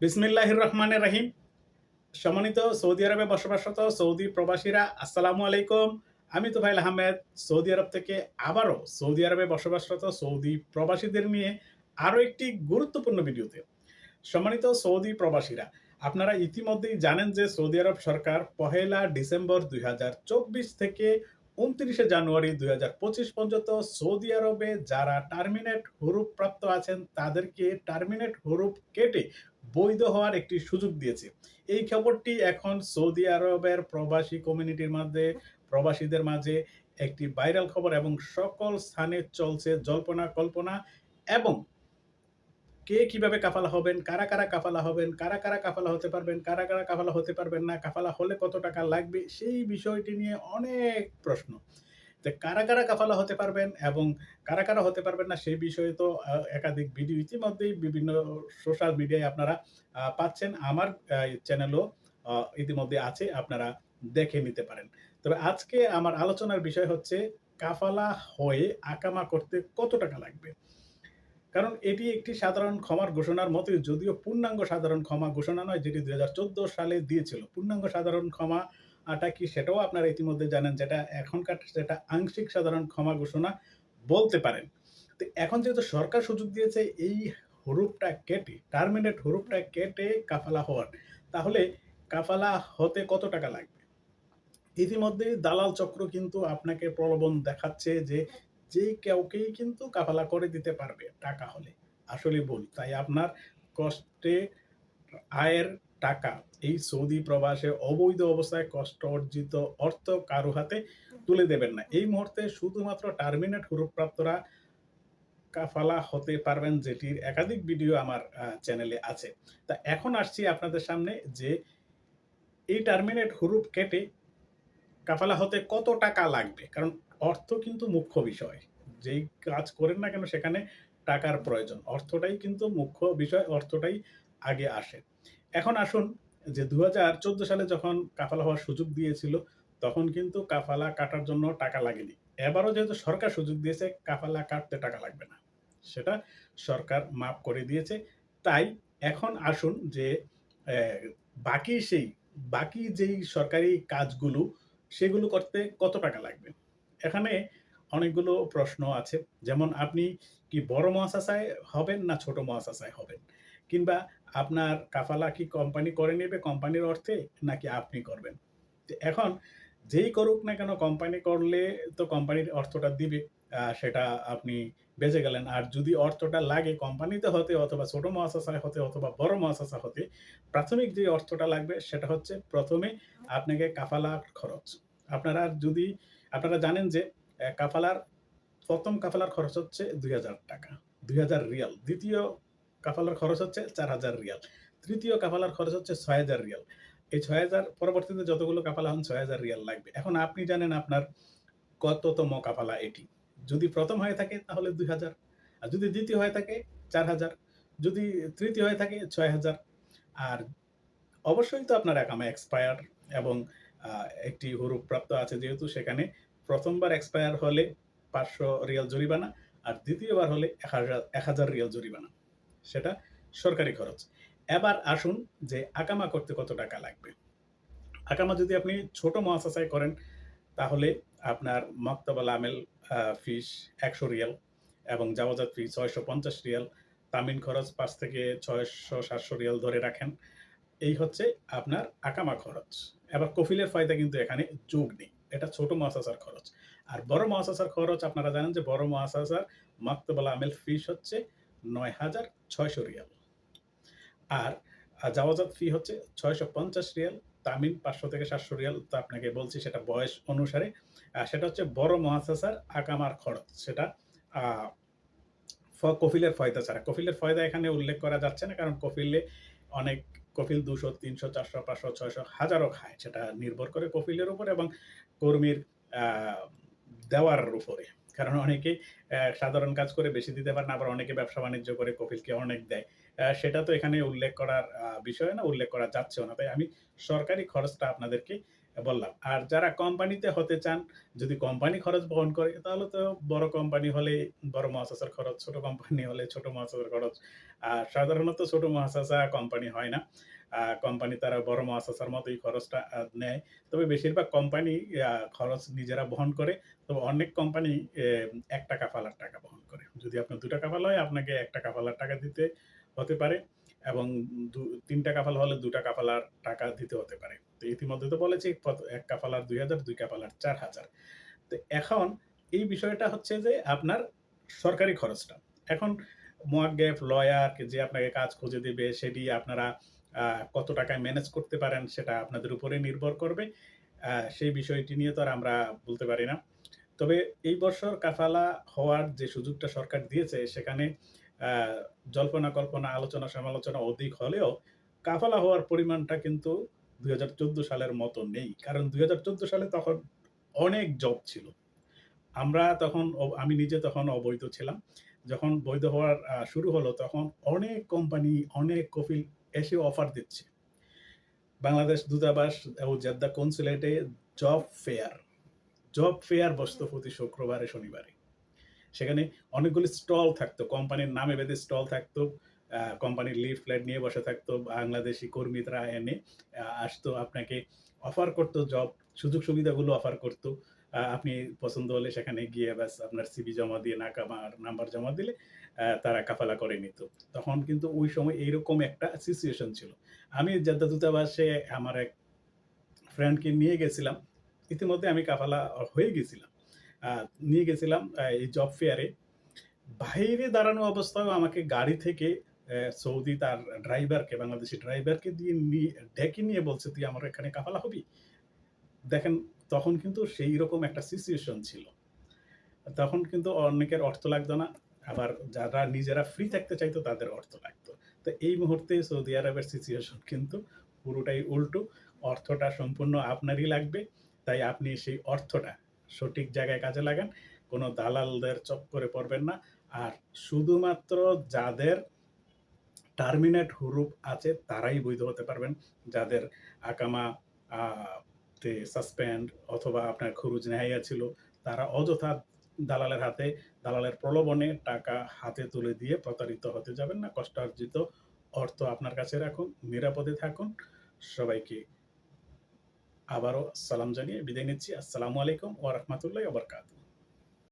বিসমিল্লাহ রহমানের রাহিম। সম্মানিত সৌদি আরবে বসবাসরত সৌদি প্রবাসীরা, আসসালামু আলাইকুম। আমি তো ভাই আহমেদ, সৌদি আরব থেকে আবারও সৌদি আরবে বসবাসরত সৌদি প্রবাসীদের নিয়ে আরও একটি গুরুত্বপূর্ণ ভিডিওতে। সম্মানিত সৌদি প্রবাসীরা, আপনারা ইতিমধ্যেই জানেন যে সৌদি আরব সরকার পহেলা ডিসেম্বর দুই হাজার চব্বিশ থেকে উনত্রিশে জানুয়ারি দুই হাজার পঁচিশ পর্যন্ত সৌদি আরবে যারা টার্মিনেট হরুপ প্রাপ্ত আছেন, তাদেরকে টার্মিনেট হরুপ কেটে বৈধ হওয়ার একটি সুযোগ দিয়েছে। এই খবরটি এখন সৌদি আরবের প্রবাসী কমিউনিটির মধ্যে প্রবাসীদের মাঝে একটি ভাইরাল খবর এবং সকল স্থানে চলছে জল্পনা কল্পনা এবং কে কীভাবে কাফালা হবেন, কারা কারা কাফালা হবেন, কারা কারা কাফালা হতে পারবেন, কারা কারা কাফালা হতে পারবেন না, কাফালা হলে কত টাকা লাগবে, সেই বিষয়টি নিয়ে অনেক প্রশ্ন। যে কারা কারা কাফালা হতে পারবেন এবং কারা কারা হতে পারবেন না সেই বিষয়ে তো একাধিক ভিডিও ইতিমধ্যেই বিভিন্ন সোশ্যাল মিডিয়ায় আপনারা পাচ্ছেন। আমার চ্যানেলও ইতিমধ্যে আছে, আপনারা দেখে নিতে পারেন। তবে আজকে আমার আলোচনার বিষয় হচ্ছে কাফালা হয়ে আকামা করতে কত টাকা লাগবে? কারণ এটি একটি সাধারণ ক্ষমার ঘোষণার মতোই, যদিও পূর্ণাঙ্গ সাধারণ ক্ষমা ঘোষণা নয়, যেটি দুই হাজার চোদ্দ সালে দিয়েছিল। পূর্ণাঙ্গ সাধারণ ক্ষমা আটা কি সেটাও আপনারা ইতিমধ্যে জানেন, যেটা এখনকার, যেটা আংশিক সাধারণ ক্ষমা ঘোষণা বলতে পারেন। তো এখন যেহেতু সরকার সুযোগ দিয়েছে এই হরুপটা কেটে, টার্মিনেট হরুপটা কেটে কাফালা হওয়ার, তাহলে কাফালা হতে কত টাকা লাগবে? ইতিমধ্যেই দালাল চক্র কিন্তু আপনাকে প্রলোভন দেখাচ্ছে যে যে কাউকেই কিন্তু কাফালা করে দিতে পারবে টাকা হলে। আসলে ভুল, তাই আপনার কষ্টে, আয়ের টাকা। এই সৌদি প্রবাসে অবৈধ অবস্থায় কষ্ট অর্জিত অর্থ কারও হাতে তুলে দেবেন না। এই মুহূর্তে শুধুমাত্র টার্মিনেট হুরুপ্রাপ্তরা কাফালা হতে পারবেন যেটির একাধিক ভিডিও আমার চ্যানেলে আছে। তা এখন আসছি আপনাদের সামনে যে এই টার্মিনেট হুরুপ কেটে কাফালা হতে কত টাকা লাগবে? কারণ অর্থ কিন্তু মুখ্য বিষয়। যেই কাজ করেন না কেন সেখানে টাকার প্রয়োজন। অর্থটাই কিন্তু মুখ্য বিষয়, অর্থটাই আগে আসে। এখন আসুন যে দু হাজার চোদ্দ সালে যখন কাফালা হওয়ার সুযোগ দিয়েছিল, তখন কিন্তু কাফালা কাটার জন্য টাকা লাগেনি। এবারও যেহেতু সরকার সুযোগ দিয়েছে, কাফালা কাটতে টাকা লাগবে না। সেটা সরকার মাফ করে দিয়েছে। তাই এখন আসুন যে বাকি সেই, বাকি যেই সরকারি কাজগুলো, সেগুলো করতে কত টাকা লাগবে? এখানে অনেকগুলো প্রশ্ন আছে। যেমন আপনি কি বড় মহাশাসায় হবেন না ছোট মহাশাসায় হবেন? কিংবা আপনার কাফালা কি কোম্পানি করে নেবে? কোম্পানির অর্থে নাকি আপনি করবেন? এখন যেই করুক না কেন কোম্পানি করলে তো কোম্পানির অর্থটা দিবে সেটা আপনি বেঁচে গেলেন। আর যদি অর্থটা লাগে কোম্পানিতে হতে অথবা ছোট মহাশাসায় হতে অথবা বড় মহাশাসা হতে, প্রাথমিক যে অর্থটা লাগবে সেটা হচ্ছে প্রথমে আপনাকে কাফালার খরচ। আপনারা যদি, আপনারা জানেন যে কাফালার, প্রথম কাফালার খরচ হচ্ছে দুই হাজার টাকা, দুই হাজার রিয়াল। দ্বিতীয় কাফালার খরচ হচ্ছে চার হাজার রিয়াল। তৃতীয় কাফালার খরচ হচ্ছে ছয় হাজার রিয়াল। এই ছয় হাজার পরবর্তীতে যতগুলো কাফালা হন ছয় হাজার রিয়াল লাগবে। এখন আপনি জানেন আপনার কততম কাফালা এটি। যদি প্রথম হয়ে থাকে তাহলে দুই হাজার, আর যদি দ্বিতীয় হয়ে থাকে চার হাজার, যদি তৃতীয় হয়ে থাকে ছয় হাজার। আর অবশ্যই তো আপনার একামা এক্সপায়ার এবং একটি হুরুপ প্রাপ্ত আছে যেহেতু সেখানে প্রথমবার এক্সপায়ার হলে পাঁচশো রিয়াল জরিমানা, আর দ্বিতীয়বার হলে এক হাজার এক হাজার রিয়াল জরিমানা। সেটা সরকারি খরচ। এবার আসুন যে আকামা করতে কত টাকা লাগবে। আকামা যদি আপনি ছোট মহাশাসায় করেন, তাহলে আপনার মক্তবাল আমেল ফিস একশো রিয়াল এবং জাওয়াজাত ফি ছয়শো পঞ্চাশ রিয়াল, তামিন খরচ পাঁচ থেকে ছয়শো সাতশো রিয়াল ধরে রাখেন। এই হচ্ছে আপনার আকামা খরচ। এবার কফিলের ফায়দা কিন্তু এখানে যোগ নেই। এটা ছোট মহাশাসার খরচ। আর বড় মহাশাসার খরচ আপনারা জানেন যে বড় মহাশাসার মাক্তবাল আমেল, ফিস হচ্ছে নয় হাজার ছয়শো রিয়াল। আর জাওয়াজাত ফি হচ্ছে ছয়শো পঞ্চাশ রিয়াল তামিন পাঁচশো থেকে সাতশো রিয়াল, তো আপনাকে বলছি সেটা বয়স অনুসারে। সেটা হচ্ছে বড় মহাশাসার আকামার খরচ, সেটা কফিলের ফয়দা ছাড়া। কফিলের ফয়দা এখানে উল্লেখ করা যাচ্ছে না, কারণ কফিলে অনেক, কফিল দুশো, তিনশো, চারশো, পাঁচশো, ছয়শো হাজারও খায়। সেটা নির্ভর করে কফিলের উপর এবং কর্মীর দেওয়ার উপরে। কারণ অনেকে সাধারণ কাজ করে বেশি দিতে পারে না আবার অনেকে ব্যবসা বাণিজ্য করে কফিলকে অনেক দেয় সেটা তো এখানে উল্লেখ করার বিষয় না উল্লেখ করা যাচ্ছেও না তাই আমি সরকারি খরচটা আপনাদেরকে বললাম। আর যারা কোম্পানিতে হতে চান, যদি কোম্পানি খরচ বহন করে তাহলে তো বড় কোম্পানি হলে বড় মুআসাসার খরচ, ছোট কোম্পানি হলে ছোট মুআসাসার খরচ। আর সাধারণত ছোট মুআসাসা কোম্পানি হয় না। কোম্পানি তারা বড় মতো এই খরচটা নেয়। তবে বেশিরভাগ কোম্পানি খরচ নিজেরা বহন করে। তবে অনেক কোম্পানি একটা কাফালার টাকা বহন করে। যদি আপনার ২ টা কাফালা হয় আপনাকে একটা কাফালার টাকা দিতে হতে পারে এবং দু ৩ টা কাফালা হলে ২ টা কাফালার টাকা দিতে হতে পারে। তো ইতিমধ্যে তো বলেছি পত ১ কাফালার ২,০০০, ২ কাফালার ৪,০০০। তো এখন এই বিষয়টা হচ্ছে যে আপনার সরকারি খরচটা। এখন মোয়াগ্গেফ, লয়ার যে আপনাকে কাজ খুঁজে দিবে সেটি আপনারা কত টাকায় ম্যানেজ করতে পারেন সেটা আপনাদের উপরে নির্ভর করবে। সেই বিষয়টি নিয়ে তো আর আমরা বলতে পারি না। তবে এই বছর কাফালা হওয়ার যে সুযোগটা সরকার দিয়েছে সেখানে জল্পনা-কল্পনা, আলোচনা-সমালোচনা অধিক হলেও কাফালা হওয়ার পরিমাণটা কিন্তু ২০১৪ সালের মতো নেই। কারণ ২০১৪ সালে তখন অনেক জব ছিল। আমরা তখন আমি নিজে তখন অবৈধ ছিলাম। যখন বৈধ হওয়ার শুরু হলো তখন অনেক কোম্পানি, অনেক কফিল এসে অফার দিচ্ছে। বাংলাদেশ দূতাবাস ও জেদ্দা কনস্যুলেটে জব ফেয়ার, জব ফেয়ার বসত প্রতি শুক্রবারে, শনিবারে। সেখানে অনেকগুলি স্টল থাকতো। কোম্পানির নামে বেঁধে স্টল থাকতো। কোম্পানির কোম্পানির লিফলেট নিয়ে বসে থাকতো। বাংলাদেশি কর্মীরা এনে আসতো আপনাকে অফার করতো জব, সুযোগ সুবিধাগুলো অফার করত। আপনি পছন্দ হলে সেখানে গিয়ে ব্যাস আপনার সিভি জমা দিয়ে নাকামার নাম্বার জমা দিলে তারা কাফালা করে নিত। তখন কিন্তু ওই সময় এইরকম একটা সিচুয়েশন ছিল। আমি জেদ্দা দূতাবাসে আমার এক ফ্রেন্ডকে নিয়ে গেছিলাম। ইতিমধ্যে আমি কাফালা হয়ে গেছিলাম। নিয়ে গেছিলাম এই জব ফেয়ারে। বাইরে দাঁড়ানো অবস্থায়ও আমাকে গাড়ি থেকে সৌদি তার ড্রাইভারকে, বাংলাদেশি ড্রাইভারকে দিয়ে নিয়ে ডেকে নিয়ে বলছে, "তুই আমার এখানে কাফালা হবি?" দেখেন তখন কিন্তু সেই রকম একটা সিচুয়েশন ছিল। তখন কিন্তু অনেকের অর্থ লাগতো না। আবার যারা নিজেরা ফ্রি থাকতে চাইতো তাদের অর্থ লাগতো। তো এই মুহূর্তে সৌদি আরবের সিচুয়েশন কিন্তু পুরোটাই উল্টো। অর্থটা সম্পূর্ণ আপনারই লাগবে। তাই আপনি সেই অর্থটা সঠিক জায়গায় কাজে লাগান। কোনো দালালদের চক্করে পড়বেন না। আর শুধুমাত্র যাদের টার্মিনেট হুরুপ আছে তারাই বৈধ হতে পারবেন। যাদের আকামা তে সাসপেন্ড অথবা আপনার খরুজ নেহাইয়া ছিল তারা অযথা দালালের হাতে, দালালের প্রলোভনে টাকা হাতে তুলে দিয়ে প্রতারিত হতে যাবেন না। কষ্ট অর্জিত অর্থ আপনার কাছে রাখুন, নিরাপদে থাকুন। সবাইকে আবারও সালাম জানিয়ে বিদায় নিচ্ছি। আসসালামু আলাইকুম ওয়া রাহমাতুল্লাহি।